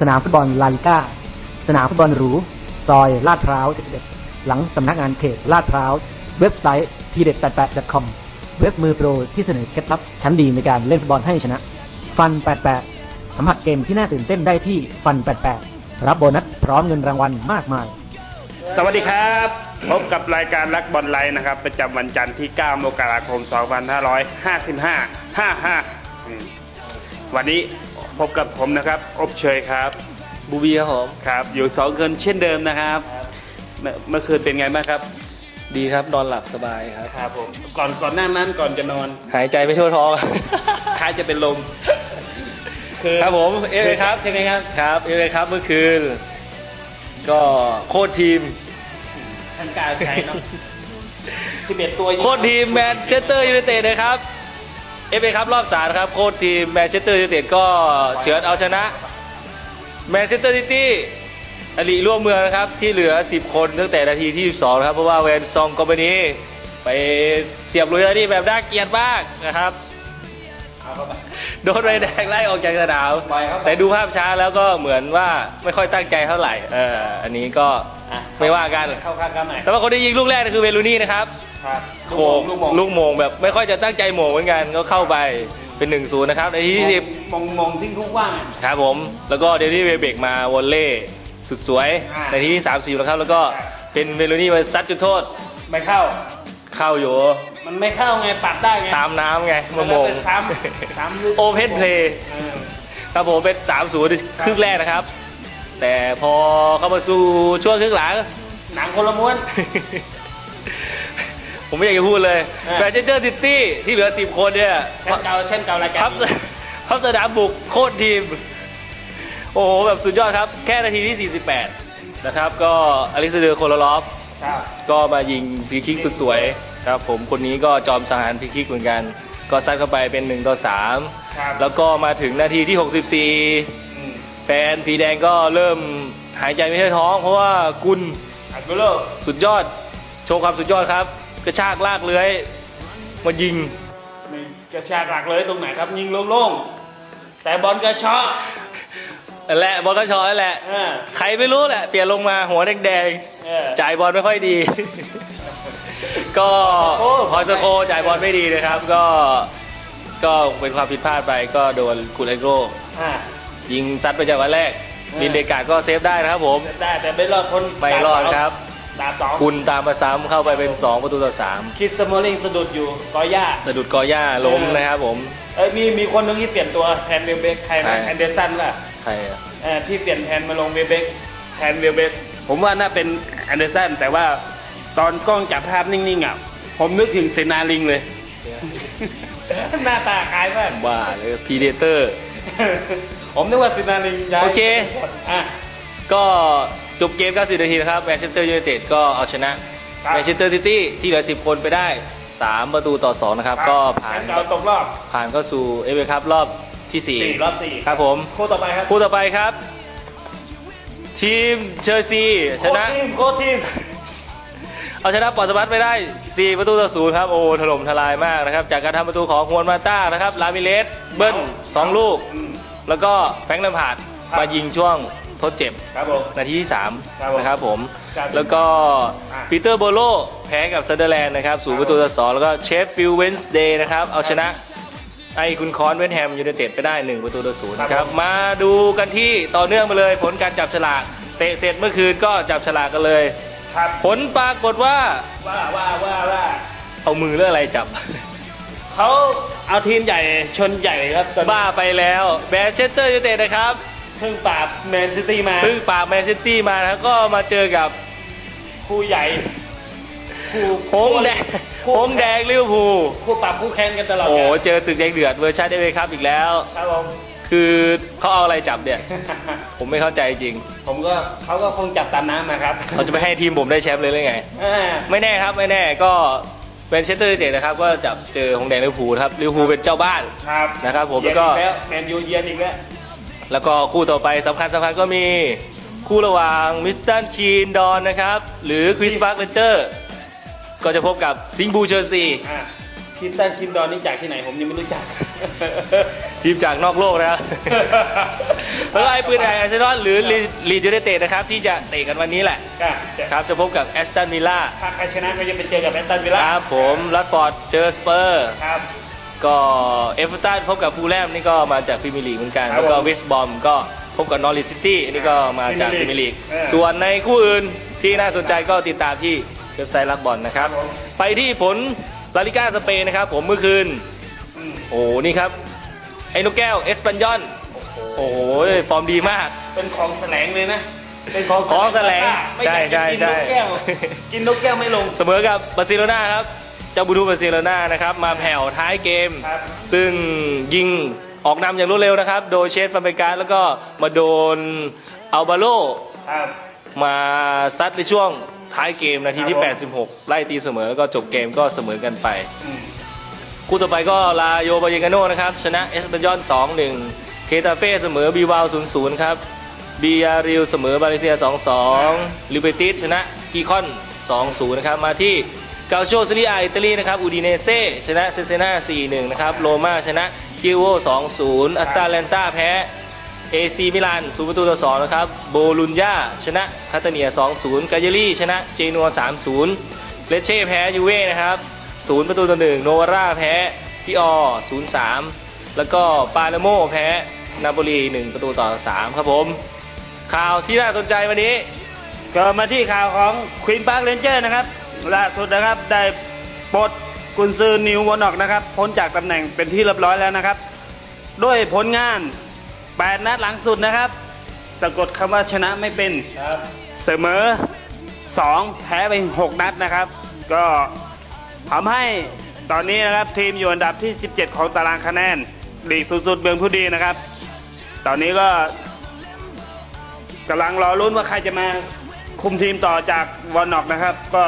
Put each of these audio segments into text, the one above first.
สนามฟุตบอลลาลิก้า สนามฟุตบอลหรู ซอยลาดพร้าว 71 หลังสำนักงานเขตลาดพร้าว เว็บไซต์ทีเด็ด88 com เว็บมือโปรที่เสนอเคล็ดลับชั้นดีในการเล่นฟุตบอลให้ชนะ ฟัน 88 สัมผัสเกมที่น่าตื่นเต้นได้ที่ฟัน 88 รับโบนัสพร้อมเงินรางวัลมากมาย สวัสดีครับ พบกับรายการรักบอลไลน์นะครับ ประจำวันจันทร์ที่ 9 มกราคม 2555 55 วันนี้พบกับผมนะครับ อบเชยครับบูบีครับผมครับ อยู่สองคนเช่นเดิมนะครับ เมื่อเมื่อคืนเป็นไงบ้างครับ ดีครับนอนหลับสบายครับ ครับผมก่อนก่อนหน้านั้นก่อนจะนอน หายใจไม่ทั่วท้อง คล้ายจะเป็นลมคือครับผมเอฟเอครับใช่ไหมครับครับเอฟเอครับเมื่อคืน ก็โค้ชทีมช่างกล้ารใช้เนาะ11 ตัวยิงโค้ชทีมแมนเชสเตอร์ยูไนเต็ดนะครับ เอฟเอครับรอบสามนะครับโค้ชทีมแมนเชสเตอร์ยูไนเต็ดก็เฉือนเอาชนะแมนเชสเตอร์ซิตี้อลีร่วมเมืองนะครับ ที่เหลือ 10 คนตั้งแต่นาทีที่ 12 นะครับ เพราะว่าแวนซองกอมบานีไปเสียบลุยแล้วนี่แบบน่าเกลียดมากนะครับเอาเข้าไปโดนใบแดงไล่ออกจากสนามปล่อยเข้าไปแต่ดูภาพช้าแล้วก็เหมือนว่าไม่ค่อยตั้งใจเท่าไหร่เอออันนี้ก็ อะไม่ว่ากัน เข้าข้างกันหน่อยแต่ว่าคนที่ยิงลูกแรกคือเวลูนี่นะครับครับโขกลูกโมงลูกโมงแบบไม่ค่อยจะตั้งใจโมงเหมือนกันก็เข้าไปเป็น1นศูนย์นะครับในที่สิบมงมงทิ้งทุกว่างอะ ครับผม แล้วก็เดนนี่เวเบกมาวอลเล่สุดสวยอ่า ในที่ที่ 30 นะครับ แล้วก็เป็นเวลูนี่มาซัดจุดโทษไม่เข้า เข้าอยู่ มันไม่เข้าไงปัดได้ไงตามน้ำไงมาโมงแล้วไปซ้ำซ้ำลึกโอเพนเพลย์เออ ครับผมเป็น 3 0 ในครึ่งแรกนะครับ แต่พอเข้ามาสู่ช่วงครึ่งหลัง หนังคนละม้วน ผมไม่อยากจะพูดเลยอะ แมนเชสเตอร์ซิตี้ที่เหลือ 10 คนเนี่ยเช่นเก่าเช่นเก่ารายการพับนี้พับสนามบุกโคตรทีม โอ้โห แบบสุดยอดครับ แค่นาทีที่ 48 นะครับ ก็อเล็กซานเดอร์โคโลลอฟ ครับ ก็มายิงฟรีคิกสุดสวยครับผมคนนี้ก็จอมสังหารฟรีคิกเหมือนกัน ก็ซัดเข้าไปเป็น 1 ต่อ ครับ3 แล้วก็มาถึงนาทีที่ 64อืมแฟนพีแดงก็เริ่มหายใจไม่ทั่วท้อง เพราะว่ากุลอักุโลสุดยอด โชว์ความสุดยอดครับ กระชากลากเลื้อยมายิงมีกระชากหลักเลยตรงไหนครับ ยิงโล่งๆ แต่บอลกระเชาะนั่นแหละบอลก็ชอนั่นแหละเออใครไม่รู้แหละ เปลี่ยนลงมาหัวแดงเออ ๆจ่ายบอลไม่ค่อยดี ก็โอ้พอสโคจ่ายบอลไม่ดีนะครับ ก็ ก็เป็นความผิดพลาดไปก็โดนกุลเอโกรอ่า ยิงซัดไปจากวันแรกเออลินเดการ์ดก็เซฟได้นะครับผมได้แต่ไม่รอดคนไม่รอดครับดาบสองคุณตามมาซ้ำเข้าไปเป็น 2 ประตูต่อคิดสมอลลิงสะดุดอยู่กอย่า3สะดุดกอย่าล้มนะครับผมเอ้ยมีมีคนหนึงที่เปลี่ยนตัวแทนเวลเบกใครใครนะแอนเดอร์สันป่ะใครอะเอ่อที่เปลี่ยนแทนมาลงเวลเบกแทนเวลเบกผมว่าน่าเป็นแอนเดอร์สันแต่ว่าตอนกล้องจับภาพนิ่งๆอะผมนึกถึงเซนาลิงเลยหน้าตาคล้ายมากว่าเลยพีเดเตอร์ ผมนึกว่าเซนาลิงย้ายโอเค อะ ก็จบเกม 90 นาทีนะครับแมนเชสเตอร์ยูไนเต็ดก็เอาชนะครับ แมนเชสเตอร์ซิตี้ที่เหลือ 10 คนไปได้ 3 ประตูต่อ 2 นะครับ ก็ผ่านแชมป์เก่าตกรอบ ผ่านเข้าสู่เอเวอร์คัพรอบที่ สี่รอบสี่4ครับผม คู่ต่อไปครับคู่ต่อไปครับ ทีมเชอร์ซีชนะ โค้ชทีมโค้ชทีม เอาชนะปอร์ตสมัตไปได้ 4 ประตูต่อศูนย์ครับ โอ้ถล่มทลายมากนะครับ จากการทำประตูของฮวนมาต้านะครับ ลามิเลสเบิ้ล 2 ลูก อืม แล้วก็แฟรงค์แลมพาร์ดครับ มายิงช่วงทดเจ็บครับผม นาทีที่ครับผม3นะครับผมครับแล้วก็อะ ปีเตอร์โบโลแพ้กับซันเดอร์แลนด์นะครับศูนย์ประตูต่อสองแล้วก็เชฟฟิลด์เวนส์เดย์นะครับเอาชนะไอ้คุณคอนเวนแฮมยูไนเต็ดไปได้ 1 ประตูต่อศูนย์นะครับมาดูกันที่ต่อเนื่องมาเลยผลการจับฉลากเตะเสร็จเมื่อคืนก็จับฉลากกันเลย ครับผลปรากฏว่าว่าว่าว่าว่าเอามือเรื่องอะไรจับ เขา เอาทีมใหญ่ชนใหญ่ครับตอนนี้บ้าไปแล้วแมนเชสเตอร์ยูไนเต็ดนะครับเพิ่งปราบแมนซิตี้มาเพิ่งปราบแมนซิตี้มานะครับก็มาเจอกับคู่ใหญ่คู่หงส์แดงคู่หงส์แดงลิเวอร์พูลคู่ปรับคู่แข่งกันตลอดโอ้โหไงเจอศึกแดงเดือดเวอร์ชันเอเวครับอีกแล้วครับผมคือเขาเอาอะไรจับเนี่ย ผมไม่เข้าใจจริง ผมก็เขาก็คงจับตามน้ำมาครับเขาจะไปให้ทีมผมได้แชมป์เลยหรือไงอ่าไม่แน่ครับไม่แน่ก็ แมนเชสเตอร์ยูไนเต็ดนะครับก็จับเจอหงส์แดงลิเวอร์พูลครับลิเวอร์พูลเป็นเจ้าบ้านครับนะครับผมเยียแล้วก็อีแล้วแมนยูเยียนอีกแล้วแล้วก็คู่ต่อไปสำคัญสำคัญก็มีคู่ระหว่างมิสตันคีนดอนนะครับหรือคริสบาร์เลนเจอร์ก็จะพบกับซิงห์บูเชอร์ซีอ่าคิสตันคิมดอนนี่จากที่ไหนผมยังไม่รู้จัก ทีมจากนอกโลกนะครับแล้วก็ไอ้ปืนใหญ่อาร์เซนอลหรือลีดยูไนเต็ดนะครับ ที่จะเตะกันวันนี้แหละก็จะครับจะพบกับแอสตันวิลล่าถ้าใครชนะก็จะไปเจอกับแอตตันวิลคล่ารับผมลัดฟอร์ดเจอสเปอร์ครับก็เอฟเวอร์ตันพบกับฟูลแลมนี่ก็มาจากพรีเมียร์ลีกเหมือนกันครับแล้วก็ผมเวสต์บอมก็พบกับนอริสซิตี้นี่ก็มาจากพพรีรีเมีเมียยร์ร์ลีลีกกเออส่วนในคู่อื่นที่น่าสนใจก็ติดตามที่เว็บไซต์รักบอลนะครับครับผมไปที่ผลลาลิก้าสเปนนะครับผมเมื่อคืนอืม โอ้โหนี่ครับ ไอ้นกแก้วเอสปันยอนโอ้โหฟอร์มดีมาก เป็นของแสลงเลยนะ เป็นของของแสลงไม่อยากใช่จะกินใช่นกแก้วกินนกแก้วไม่ลง เสมอกับบาร์เซโลนาครับ เจ้าบูดูบาร์เซโลนานะครับ มาแผ่วท้ายเกมครับซึ่งยิงออกนำอย่างรวดเร็วนะครับ โดยเชฟฟันเบการแล้วก็มาโดนอัลบาโลครับมาซัดในช่วงท้ายเกมนาทีที่ครับผม86 ไล่ตีเสมอแล้วก็จบเกมก็เสมอกันไปอืม คู่ต่อไปก็ลาโยบาเยกาโนนะครับ ชนะเอสเปนยอน 2-1 เคตาเฟ่เสมอบีวาว 0-0 ครับบียาริลเสมอบาเลเซีย 2-2 ลิเบติสชนะกีคอน 2-0 นะครับ มาที่เกาโชซิลีอาอิตาลีนะครับ อูดิเนเซ่ชนะเซเซนา 4-1 นะครับ โรม่าชนะคิวโว 2-0 อัตตาแลนตาแพ้เอซีมิลาน0ประตูต่อ2นะครับ โบลุญญาชนะคาตาเนีย 2-0 กาเยลี่ชนะเจนัว 3-0 เลเช่แพ้ยูเว่นะครับ 0ประตูต่อ1โนวาร่าแพ้ฟิออ0-3แล้วก็ปาเลโมแพ้นาโปลี1ประตูต่อ3ครับผม ข่าวที่น่าสนใจวันนี้ก็มาที่ข่าวของควีนพาร์คเรนเจอร์นะครับล่าสุดนะครับได้ปลดกุนซือนิววอนอกนะครับพ้นจากตำแหน่งเป็นที่เรียบร้อยแล้วนะครับ ด้วยผลงาน 8 นัดหลังสุดนะครับ สะกดคำว่าชนะไม่เป็นเสมอ 2 แพ้ไป 6 นัดนะครับ ก็ ทำให้ตอนนี้นะครับทีมอยู่อันดับที่ 17 ของตารางคะแนนลีกสูงสุดเมืองผู้ดีนะครับ ตอนนี้ก็กำลังรอลุ้นว่าใครจะมาคุมทีมต่อจากวอนน็อกนะครับ ก็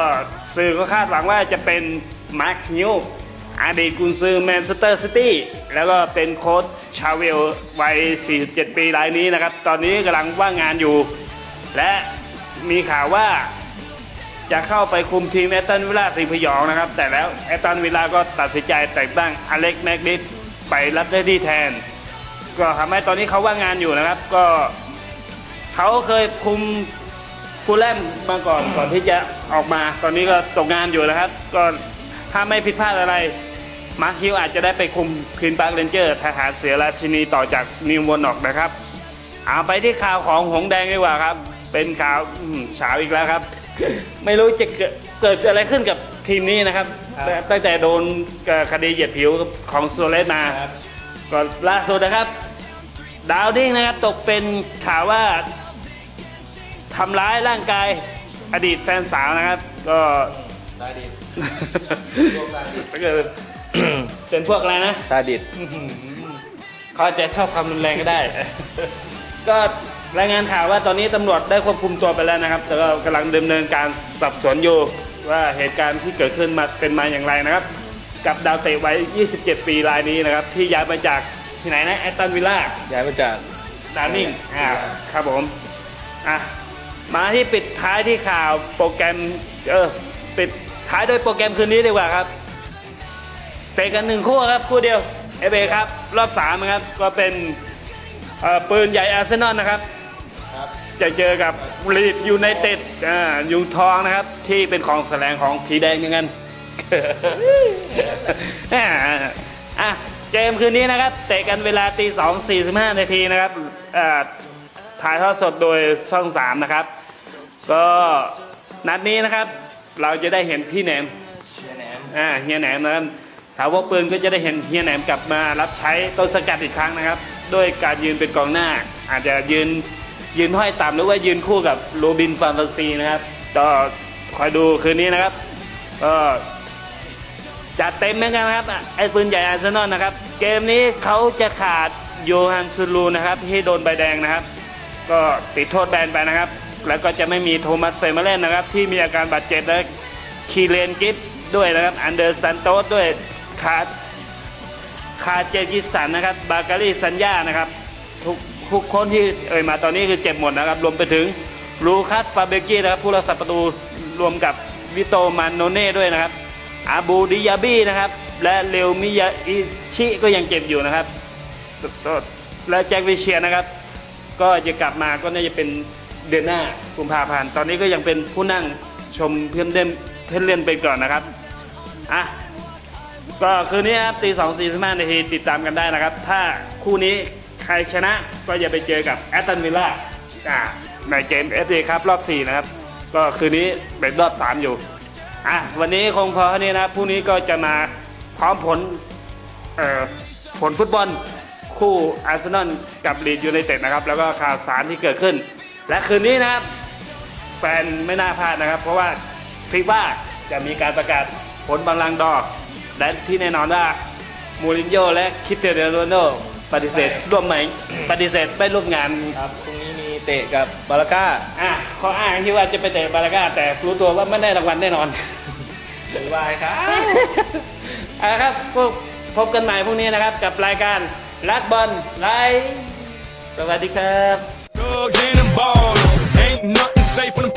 สื่อก็คาดหวังว่าจะเป็นมาร์คฮิวอดีตกุนซือแมนเชสเตอร์ซิตี้แล้วก็เป็นโค้ชชาเวลวัย 47 ปีรายนี้นะครับ ตอนนี้กำลังว่างงานอยู่ และมีข่าวว่า จะเข้าไปคุมทีมแอตตันวิลล่าสีพยองนะครับ แต่แล้วแอตตันวิลล่าก็ตัดสินใจแต่งตั้งอเล็กแมกดิสไปรับหน้าที่แทน ก็ทำให้ตอนนี้เขาว่างงานอยู่นะครับ ก็เขาเคยคุมฟูลแลมมาก่อนก่อนที่จะออกมา ตอนนี้ก็ตกงานอยู่นะครับ ก็ถ้าไม่ผิดพลาดอะไรมาร์คฮิวอาจจะได้ไปคุมคืนปาร์คเรนเจอร์ทหารเสือราชินีต่อจากนิววอนอกนะครับเอาไปที่ข่าวของหงแดงดีกว่าครับ เป็นข่าวอืมเฉาอีกแล้วครับ ไม่รู้จะเกิดเกิดอะไรขึ้นกับทีมนี้นะครับ ครับ ตั้งแต่โดนเอ่อคดีเหยียดผิวของโซเลสมาก็ล่าสุดนะครับ ดาวดิ้งนะครับตกเป็นข่าวว่าทำร้ายร่างกายอดีตแฟนสาวนะครับ ก็ ซาดิสถ้าเกิดเป็นพวกอะไรนะ ซาดิส เขาอาจจะชอบความรุนแรงก็ได้ ก็ รายงานข่าวว่าตอนนี้ตำรวจได้ควบคุมตัวไปแล้วนะครับ แต่ก็กำลังดำเนินการสอบสวนอยู่ว่าเหตุการณ์ที่เกิดขึ้นมาเป็นมาอย่างไรนะครับ กับดาวเตะวัย 27 ปีรายนี้นะครับ ที่ย้ายมาจากที่ไหนนะแอตตันวิลล่าย้ายมาจากดาร์นิ่งอ่าครับผมอะมาที่ปิดท้ายที่ข่าวโปรแกรมเออปิดท้ายด้วยโปรแกรมคืนนี้ดีกว่าครับเตะกันหนึ่งคู่ครับคู่เดียวเอเบครับรอบสามนะครับก็เป็นเอ่อปืนใหญ่อาร์เซนอลนะครับ จะเจอกับลีดยูไนเต็ดอ่ายูทองนะครับ ที่เป็นของแสลงของผีแดงเหมือนกันอ่าอะเกมคืนนี้นะครับ เตะกันเวลาตีสองสี่สิบห้านาทีนะครับอ่าถ่ายทอดสดโดยช่องสามนะครับ ก็นัดนี้นะครับ เราจะได้เห็นพี่แหนมอ่าเฮียแหนมนะครับสาวกปืนก็จะได้เห็นเฮียแหนมกลับมารับใช้ต้นสกัดอีกครั้งนะครับ ด้วยการยืนเป็นกองหน้า อาจจะยืน ยืนห้อยต่ำหรือว่ายืนคู่กับโรบินฟานตาซีนะครับก็คอยดูคืนนี้นะครับก็จัดเต็มเหมือนกันนะครับไอ้ปืนใหญ่อาร์เซนอลนะครับ เกมนี้เขาจะขาดโยฮันซูลูนะครับ ที่โดนใบแดงนะครับ ก็ติดโทษแบนไปนะครับ แล้วก็จะไม่มีโทมัสเฟรมาเล่นนะครับ ที่มีอาการบาดเจ็บและคีเรนกิฟด้วยนะครับ อันเดอร์ซันโตสด้วยคาคาเจกิสันนะครับ บาการีสัญญานะครับ ทุก ทุกคนที่เอ่ยมาตอนนี้คือเจ็บหมดนะครับ รวมไปถึงลูคัสฟาเบกี้นะครับผู้รักษาประตูรวมกับวิโตมันโนเน่ด้วยนะครับ อาบูดิยาบี้นะครับ และเรวมิยาอิชิก็ยังเจ็บอยู่นะครับ และแจ็ควิเชียนะครับ ก็จะกลับมาก็น่าจะเป็นเดือนหน้ากุมภาพันธ์ตอนนี้ก็ยังเป็นผู้นั่งชมเพื่อนเล่นเพื่อนเล่นไปก่อนนะครับอะก็คืนนี้ครับตีสองสี่สิบห้านาทีติดตามกันได้นะครับ ถ้าคู่นี้ ใครชนะก็จะไปเจอกับแอตตันวิลล่าในเกมเอฟเอครับรอบ 4 นะครับ ก็คืนนี้เป็นรอบ 3 อยู่ อะ วันนี้คงพอเท่านี้นะพรุ่งนี้ก็จะมาพร้อมผลเอ่อผลฟุตบอลคู่อาร์เซนอลกับลีดยูไนเต็ดนะครับ แล้วก็ข่าวสารที่เกิดขึ้น และคืนนี้นะครับ แฟนไม่น่าพลาดนะครับ เพราะว่าฟีฟ่าจะมีการประกาศผลบัลลังดอร์และที่แน่นอนว่ามูรินโญ่และคริสเตียโนโรนัลโด ปฏิเสธร่วมไหมปฏิเสธไม่ร่วมงานครับพรุ่งนี้มีเตะกับบาราก้าอะข้ออ้างที่ว่าจะไปเตะบาราก้า แต่รู้ตัวว่าไม่ได้รางวัลแน่นอนบ๊ายบายครับเอาละครับพวกพบกันใหม่พรุ่งนี้นะครับกับรายการรักบอลไลฟ์สวัสดีครับ Thugs and them ballers. Ain't nothing safe when them